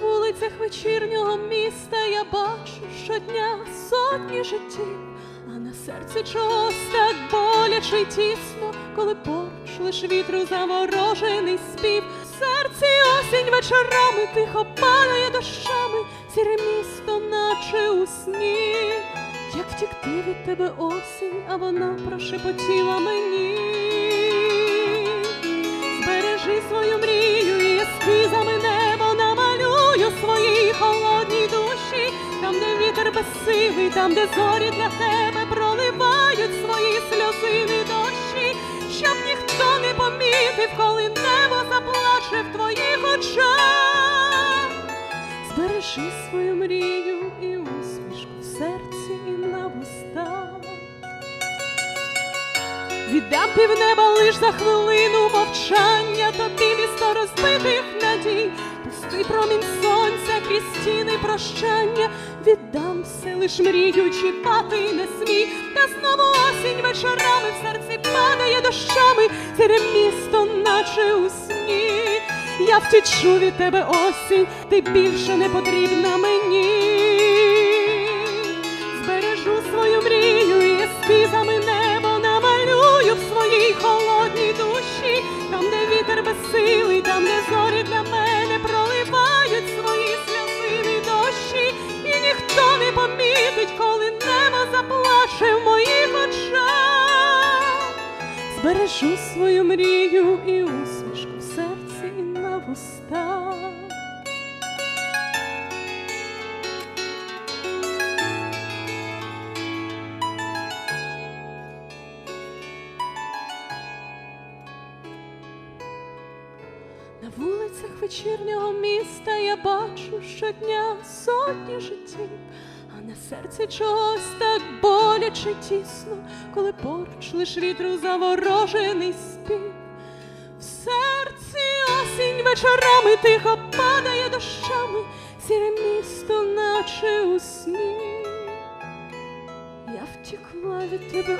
вулицях вечірнього міста я бачу щодня сотні життів, а на серці чогось так боляче й тісно, коли поруч лиш вітру заворожений спів. В серці осінь вечорами тихо падає дощами, сіре місто, наче у сні. Як втікти від тебе осінь, а вона прошепотіла мені. Безсилий, там, де зорі для тебе проливають свої сльозини дощі, щоб ніхто не помітив, коли небо заплаче в твоїх очах. Збережи свою мрію і усмішку в серці і на вустах. Віддам півнеба лиш за хвилину мовчання, тобі місто розбитих надій, пустий промінь сонця крізь стіни прощання, віддам все лиш мрію, чіпати не смій, та знову осінь вечорами в серці падає дощами, сіре місто, наче у сні. Я втічу від тебе осінь, ти більше не потрібна мені. Збережу свою мрію і ескізами небо намалюю в своїй холодній душі, там, де вітер безсилий, там, де Збережу свою мрію і усмішку в серці і на вустах. На вулицях вечірнього міста я бачу щодня сотні життів, на серці чогось так боляче тісно, коли поруч лиш вітру заворожений спів. В серці осінь вечорами тихо падає дощами, сіре місто, наче у сні. Я втікла від тебе